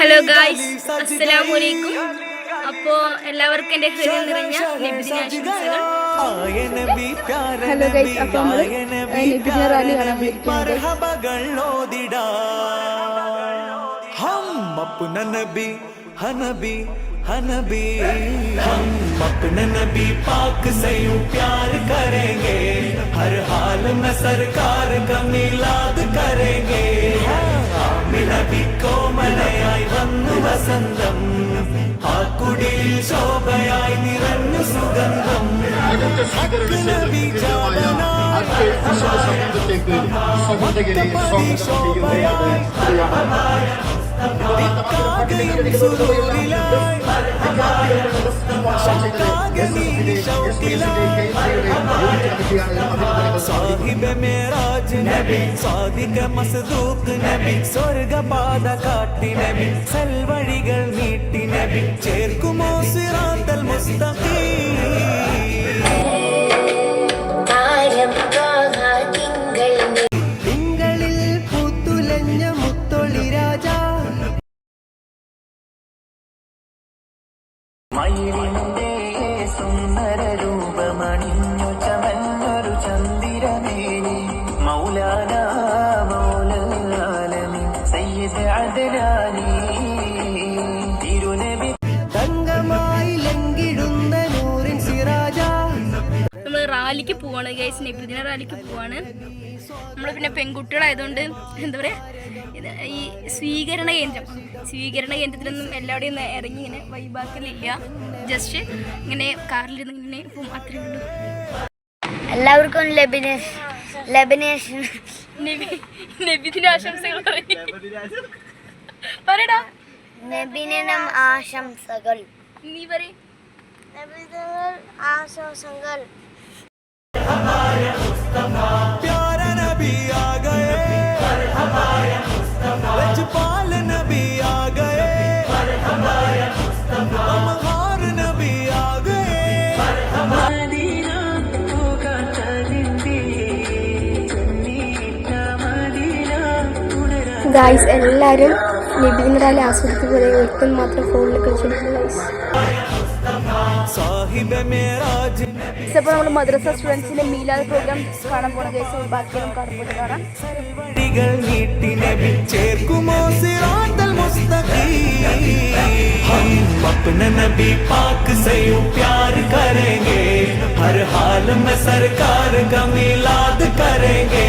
Hello guys അസ്സലാമു അലൈക്കും അപ്പോ എല്ലാവർക്കും എന്റെ ഹൃദയം നിറഞ്ഞ നബിദിനാശംസകൾ ഹലോ ഗൈസ് അപ്പൊ നമ്മള് നബിദിന റാലി കാണാൻ പോയിരിക്കുകയാണ് हम अपना नबी हनबी हनबी हम अपने नबी पाक से यूं प्यार करेंगे हर हाल में सरकार का मिलाद करेंगे ആമി നബി കോമലയായി വന്നു വസന്തം. ആ കുടിയിൽ ശോഭയായി നിറഞ്ഞു സുഗന്ധം. നബി സാഹിബ് മേറാജ് നബി സാദിക മസ്ദൂഖ് നബി സ്വർഗപാത കാട്ടി നബി സൽവഴികൾ നീട്ടി നബി ചേർക്കുമോ സിറാത്തൽ മുസ്തഖീം തിങ്കളിൽ പൂത്തുലഞ്ഞ മുത്തൊളി രാജ. മയിലിന്റെ സുന്ദര രൂപമണിഞ്ഞു ചമഞ്ഞൊരു ചന്ദ്രമേനി. മൗലാന മൗലാലമി സയ്യിദ് അദനാനി. തിരുനബി തങ്കമായി നൂറിൻ സിറാജ. നമ്മൾ റാലിക്ക് പോവാണ് ഗൈസ് നബിദിന റാലിക്ക് പോവാണ്. നമ്മൾ പിന്നെ പെൺകുട്ടികളായതുകൊണ്ട് എന്താ പറയാ ഈ സ്വീകരണ കേന്ദ്രം. സ്വീകരണ കേന്ദ്രത്തിലൊന്നും എല്ലാവരുടെയും ഇറങ്ങി ഇങ്ങനെ വൈബാക്കലില്ല ജസ്റ്റ് ഇങ്ങനെ കാറിലിരുന്ന് ഇങ്ങനെ ഇപ്പം അത്രേ ഉള്ളൂ. എല്ലാവർക്കും ലബിനേഷ് ലബിനേഷ്. നബി നബിദിന ആശംസകൾ പറയും. പറയടാ. നബിനം ആശംസകൾ. നീ പറയും. ആശംസകൾ. ഗായ്സ് എല്ലാരും നബിദിന റാലി ആസ്വദിക്കുന്നത് ഒരുത്തൻ മാത്രം ഫോണിൽ കളിച്ചിരിക്കുന്നു ഗായ്സ് साहिब मेराज ഇപ്പോൾ നമ്മൾ മദ്രസ സ്റ്റുഡൻസിന്റെ മീലാദ് പ്രോഗ്രാം കാണാൻ പോണ ഗൈസ് ബാക്കിയും കാണാൻ പോയിട്ട് കാണാം വഴികൾ നീട്ടി നബി ചേർക്കുമോ സിറാത്തൽ മുസ്തഖീം हम अपने नबी पाक से यूं प्यार करेंगे हर हाल में सरकार का मिलाद करेंगे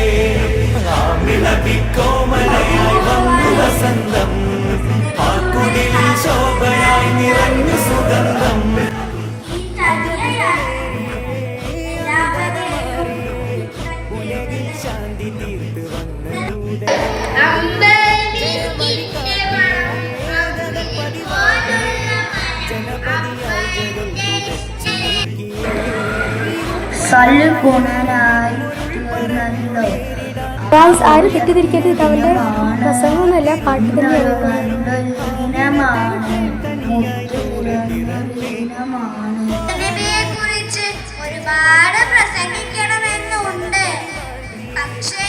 ആമി നബി കോമലയായി ശോഭയായി നിറഞ്ഞു സുഗന്ധം. ഉലകിൽ ശാന്തി തീർത്ത് വന്ന ദൂതൻ ഗായ്സ് ആരും തെറ്റിദ്ധരിക്കരുത് ഇത് അവന്റെ പ്രസംഗമൊന്നുമല്ല പാട്ട് തന്നെയാണ് ഒരുപാട് പക്ഷേ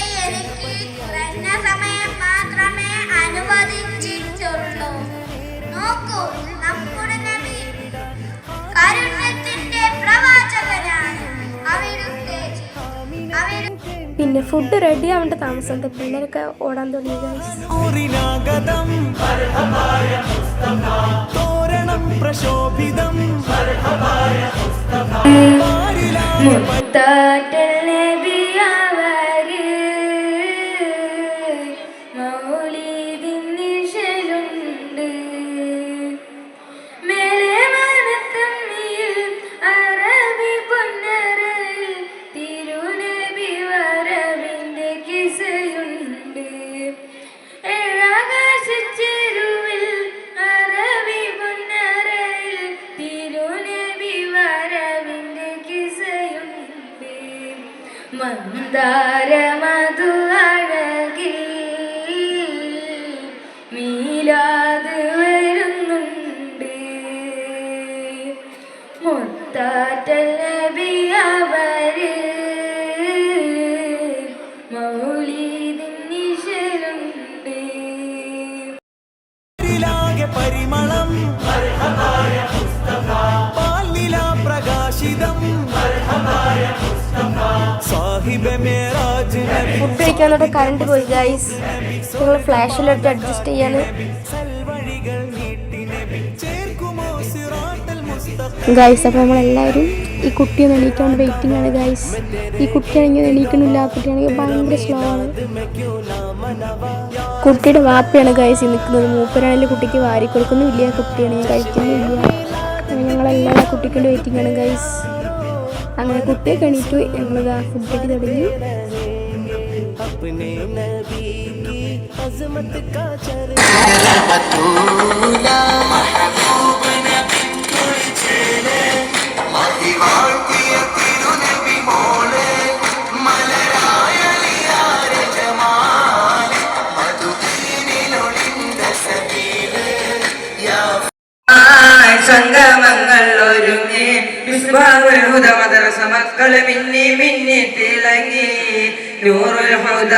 പിന്നെ ഫുഡ് റെഡി ആവേണ്ട താമസം. പിള്ളേരൊക്കെ ഓടാൻ തുടങ്ങി പ്രശോഭിതം. പരിമളം. പാലില പ്രകാശിതം. ഫുഡ് കഴിക്കാൻ തൊട്ട് കറണ്ട് പോയി ഗൈസ് നിങ്ങൾ ഫ്ലാഷിലിട്ട് അഡ്ജസ്റ്റ് ചെയ്യാണ്. ഗൈസ് അപ്പോൾ നമ്മളെല്ലാവരും ഈ കുട്ടി ഒന്ന് എണീക്കാൻ വെയിറ്റിംഗ് ആണ് ഗൈസ് ഈ കുട്ടിയാണെങ്കിൽ എണീക്കണില്ല ആ കുട്ടിയാണെങ്കിൽ ഭയങ്കര സ്ലോ ആണ്. കുട്ടിയുടെ വാപ്പയാണ് ഗൈസ് ഈ നിൽക്കുന്നത് മൂപ്പരാണെങ്കിൽ കുട്ടിക്ക് വാരി കൊടുക്കുന്നുമില്ല കുട്ടിയാണ് ഞാൻ കഴിക്കുന്നുമില്ല അങ്ങനെ ഞങ്ങളെല്ലാവരും ആ കുട്ടിക്ക് വേണ്ടി വെയിറ്റിംഗ് ആണ് ഗൈസ് അങ്ങനെ കുട്ടിയൊക്കെ എണീറ്റു ഞങ്ങളിതാ ഫുഡ് അടി തുടങ്ങി अपने नबी की अजमत का चर्चा സംഗമങ്ങൾ ഒരുങ്ങി. വിസ്ബാഹുൽ ഹുദ മദ്രസ മക്കൾ മിന്നി മിന്നി തിളങ്ങി. നൂറുൽ ഹുദ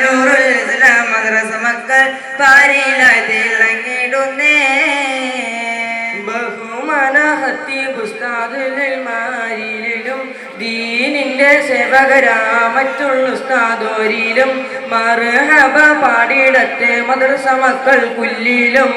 നൂറുൽ ഇസ്ലാം മദ്രസ മക്കൾ പാരിലായി തിളങ്ങിടുന്നേ. ബഹുമാനഹത്തി ഹത്തി പുസ്താദിലും ദീനിന്റെ സേവകരാ മറ്റുള്ള ഉസ്താദോരിലും മർഹബ പാടിയിടത്തെ മദ്രസ മക്കൾ കുല്ലിലും.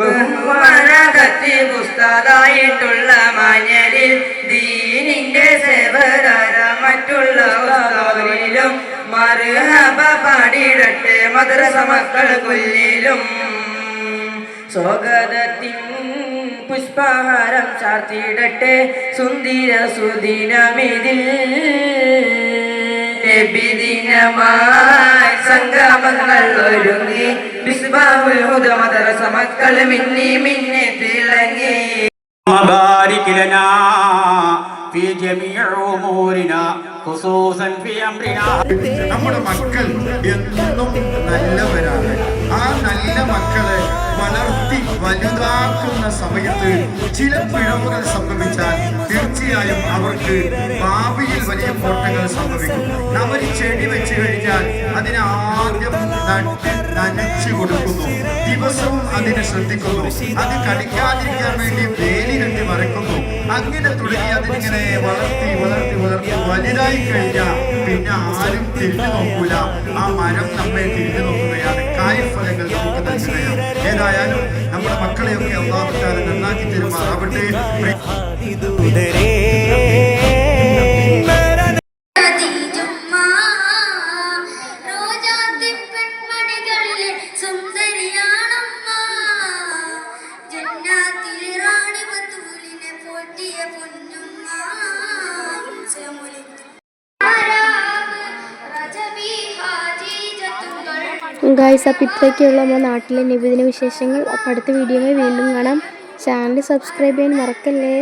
ബഹുമാനകത്തി പുസ്തകായിട്ടുള്ള മാന്യരിൽ ദീനിന്റെ സേവകര മറ്റുള്ള ഉസ്താദിലും മർഹബ പാടിയിടട്ടെ മദ്രസ മക്കൾ കുല്ലിലും സ്വാഗതത്തിൻ പുഷ്പഹാരം ചാർത്തിയിടട്ടെ സുന്ദര സുദിനമിതിൽ. നബിദിനമായി സംഗമങ്ങൾ ഒരുങ്ങി ബിസ്ബാഹുൽ ഹുദ മദ്രസ മക്കൾ മിന്നി മിന്നി തിളങ്ങി وبارك لنا في جميع أمورنا خصوصا في أمرنا നമ്മുടെ മക്കൾ എന്നും നല്ലവരാണ് ആ നല്ല മക്കളെ വളർത്തി വലുതാക്കുന്ന സമയത്ത് ചില പിഴവുകൾ സംഭവിച്ചാൽ തീർച്ചയായും അവർക്ക് ഭാവിയിൽ വലിയ കോട്ടകൾ സംഭവിക്കും. നാം ചെടി വെച്ച് കഴിഞ്ഞാൽ അതിനെ ആദ്യം നനച്ചു കൊടുക്കുന്നു. ദിവസവും അതിനെ ശ്രദ്ധിക്കുന്നു. അത് കടിക്കാതിരിക്കാൻ വേണ്ടി വേലി കെട്ടി മറക്കുന്നു. അങ്ങനെ തുടങ്ങി അതിനിങ്ങനെ വളർത്തി വളർത്തി വളർത്തി വലുതായി കഴിഞ്ഞാൽ പിന്നെ ആരും തിരിഞ്ഞു നോക്കൂല. ആ മരം നമ്മെ തിരിഞ്ഞു നോക്കുകയാണ് കായ്ഫലങ്ങൾ നമുക്ക് നൽകുകയാണ് ഏതായാലും നമ്മുടെ മക്കളെയൊക്കെ ഒന്നാമത്തെ നന്നാക്കി തരുമാറാവട്ടെ. ഹാജിജത്തുകൾ അപ്പം ഇത്രയൊക്കെയുള്ള നമ്മുടെ നാട്ടിലെ നിബിദിന വിശേഷങ്ങൾ. അപ്പം അടുത്ത വീഡിയോയിൽ വീണ്ടും കാണാം. ചാനൽ സബ്സ്ക്രൈബ് ചെയ്യാൻ മറക്കല്ലേ?